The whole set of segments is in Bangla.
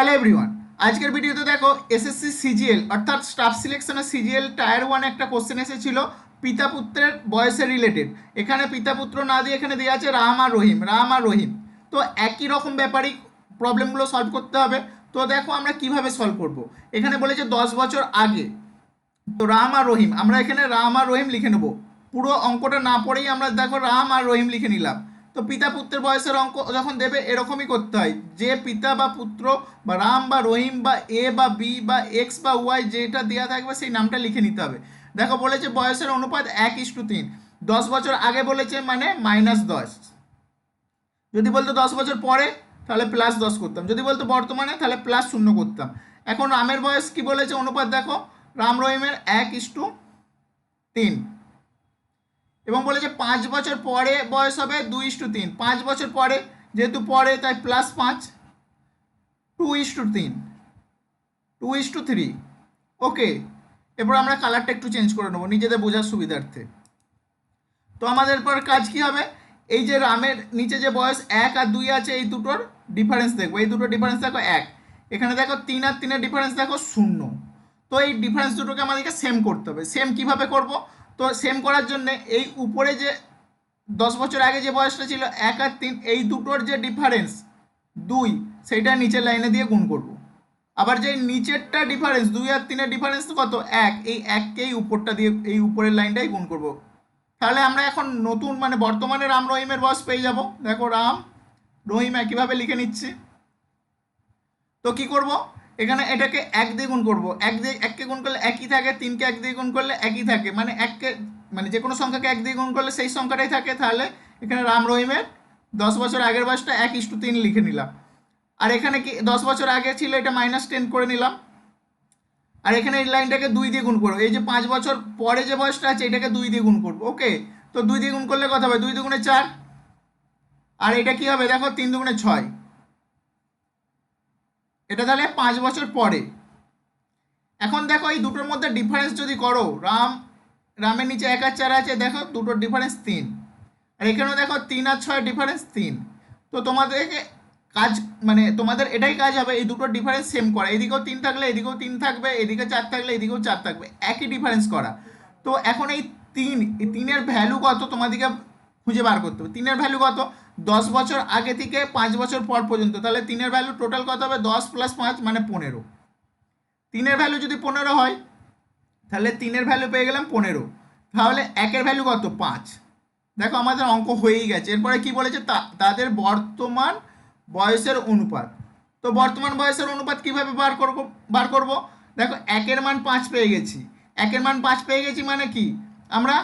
হ্যালো এভরিওয়ান আজকের ভিডিওতে দেখো এসএসসি সিজিএল অর্থাৎ স্টাফ সিলেকশনের সিজিএল টায়ার ওয়ান একটা কোশ্চেন এসেছিল, পিতা পুত্রের বয়সের রিলেটেড এখানে পিতা পুত্র না দিয়ে এখানে দেওয়া আছে রাম আর রহিম, রাম আর রহিম। তো একই রকম ব্যাপারই প্রবলেমগুলো সলভ করতে হবে। তো দেখো আমরা কীভাবে সলভ করব। এখানে বলেছে দশ বছর আগে। তো রাম আর রহিম, আমরা এখানে রাম আর রহিম লিখে নেব। পুরো অঙ্কটা না পড়েই আমরা দেখো রাম আর রহিম লিখে নিলাম। তো পিতা পুত্রের বয়সের অঙ্ক যখন দেবে, এরকমই করতে হয়। যে পিতা বা পুত্র বা রাম বা রহিম বা এ বা বি বা এক্স বা ওয়াই যেটা দেওয়া থাকবে, সেই নামটা লিখে নিতে হবে। দেখো, বলেছে বয়সের অনুপাত এক ইস টু তিন। দশ বছর আগে বলেছে মানে মাইনাস দশ। যদি বলতো দশ বছর পরে, তাহলে প্লাস দশ করতাম। যদি বলতো বর্তমানে, তাহলে প্লাস শূন্য করতাম। এখন রামের বয়স কি বলেছে অনুপাত দেখো? রাম রহিমের এক ইস টু তিন। এবং বলেছে পাঁচ বছর পরে বয়স হবে দুই ইস টু তিন। পাঁচ বছর পরে, যেহেতু পরে, তাই প্লাস পাঁচ। টু ইস টু তিন। Two is to three okay এরপর আমরা কালারটা একটু চেঞ্জ করে নেব, নিজেদের বোঝার সুবিধার্থে। তো আমাদের পর কাজ কি হবে? এই যে রামের নিচে যে বয়স, এক আর দুই আছে এই দুটোর ডিফারেন্স দেখব। এই দুটোর ডিফারেন্স দেখো এক। এখানে দেখো তিন আর তিনের ডিফারেন্স দেখো শূন্য। তো এই ডিফারেন্স দুটোকে আমাদেরকে সেম করতে হবে। সেম কীভাবে করব? তো সেম করার জন্য এই উপরে যে দশ বছর আগে যে বয়সটা ছিল, এক আর তিন, এই দুটোর যে ডিফারেন্স দুই, সেইটা নিচের লাইনে দিয়ে গুণ করব। আবার যে নিচেরটা ডিফারেন্স দুই আর তিনের ডিফারেন্স কত? এক, এই এককেই উপরটা দিয়ে, এই উপরের লাইনটাই গুণ করব। তাহলে আমরা এখন নতুন মানে বর্তমানে রাম রহিমের বয়স পেয়ে যাব। দেখো রাম, রহিম একইভাবে লিখে নিচ্ছি। তো কি করব? এখানে এটাকে এক দিয়ে গুণ করব। এক দিয়ে, এককে গুণ করলে একই থাকে, তিনকে এক দিয়ে গুণ করলে একই থাকে। মানে এককে মানে যে কোনো সংখ্যাকে এক দিয়ে গুণ করলে সেই সংখ্যাটাই থাকে। তাহলে এখানে রাম রহিমের দশ বছর আগের বয়সটা এক ইস্টু তিন লিখে নিলাম। আর এখানে কি, দশ বছর আগে ছিল এটা মাইনাস টেন করে নিলাম। আর এখানে এই লাইনটাকে দুই দিয়ে গুণ করব। এই যে পাঁচ বছর পরে যে বয়সটা আছে, এটাকে দুই দিয়ে গুণ করব। ওকে? তো দুই দিয়ে গুণ করলে কত হবে? দুই দুগুণে চার। আর এটা কি হবে? দেখো তিন দুগুণে ছয়। এটা তাহলে পাঁচ বছর পরে। এখন দেখো এই দুটোর মধ্যে ডিফারেন্স যদি করো, রাম, রামের নিচে এক আর চার আছে, দেখো দুটোর ডিফারেন্স তিন। আর এখানেও দেখো তিন আর ছয় ডিফারেন্স তিন। তো তোমাদেরকে কাজ মানে তোমাদের এটাই কাজ হবে, এই দুটোর ডিফারেন্স সেম করা। এদিকেও তিন থাকলে এদিকেও তিন থাকবে, এদিকে চার থাকলে এদিকেও চার থাকবে। একই ডিফারেন্স করা। তো এখন এই তিন, এই তিনের ভ্যালু কত তোমাদেরকে খুঁজে বার করতে হবে। তিনের ভ্যালু কত? দশ বছর আগে থেকে পাঁচ বছর পর পর্যন্ত, তাহলে তিনের ভ্যালু টোটাল কত হবে? দশ প্লাস পাঁচ মানে পনেরো। তিনের ভ্যালু যদি পনেরো হয়, তাহলে তিনের ভ্যালু পেয়ে গেলাম পনেরো। তাহলে একের ভ্যালু কত? পাঁচ। দেখো আমাদের অঙ্ক হয়েই গেছে। এরপরে কি বলেছে? তাদের বর্তমান বয়সের অনুপাত। তো বর্তমান বয়সের অনুপাত কীভাবে বার করব বার করব? দেখো একের মান পাঁচ পেয়ে গেছি। একের মান পাঁচ পেয়ে গেছি মানে কি? আমরা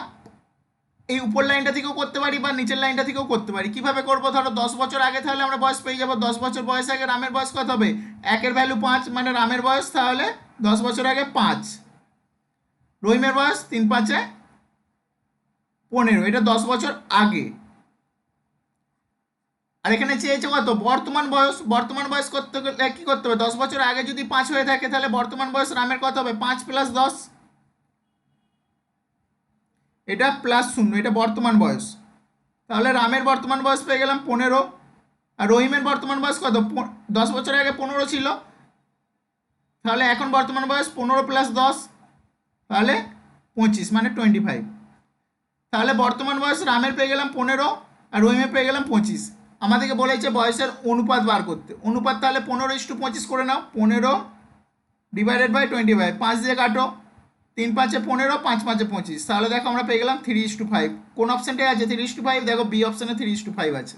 এই উপর লাইনটা থেকেও করতে পারি বা নিচের লাইনটা থেকেও করতে পারি। কীভাবে করব? ধরো দশ বছর আগে তাহলে আমরা বয়স পেয়ে যাব। দশ বছর বয়স আগে রামের বয়স কত হবে? একের ভ্যালু পাঁচ মানে রামের বয়স তাহলে দশ বছর আগে পাঁচ। রহিমের বয়স তিন পাঁচে পনেরো, এটা দশ বছর আগে। আর এখানে চেয়েছে কত? বর্তমান বয়স বর্তমান বয়স করতে গেলে কি করতে হবে? দশ বছর আগে যদি পাঁচ হয়ে থাকে তাহলে বর্তমান বয়স রামের কত হবে? পাঁচ প্লাস দশ। এটা প্লাস শূন্য, এটা বর্তমান বয়স। তাহলে রামের বর্তমান বয়স পেয়ে গেলাম পনেরো, আর রহিমের বর্তমান বয়স কত? দশ বছর আগে পনেরো ছিল। তাহলে এখন বর্তমান বয়স পনেরো প্লাস দশ, তাহলে পঁচিশ মানে টোয়েন্টি ফাইভ তাহলে বর্তমান বয়স রামের পেয়ে গেলাম পনেরো, আর রহিমের পেয়ে গেলাম পঁচিশ। আমাদেরকে বলেছে বয়সের অনুপাত বার করতে। অনুপাত তাহলে পনেরো ইস্টু পঁচিশ করে নাও, পনেরো ডিভাইডেড বাই টোয়েন্টি ফাইভ পাঁচ দিয়ে কাটো। তিন পাঁচে পনেরো, পাঁচ পাঁচে পঁচিশ। তাহলে দেখো আমরা পেয়ে গেলাম থ্রি ইস টু ফাইভ কোন অপশানটাই আছে? থ্রি ইস টু ফাইভ দেখো বি অপশানে থ্রি ইস টু ফাইভ আছে।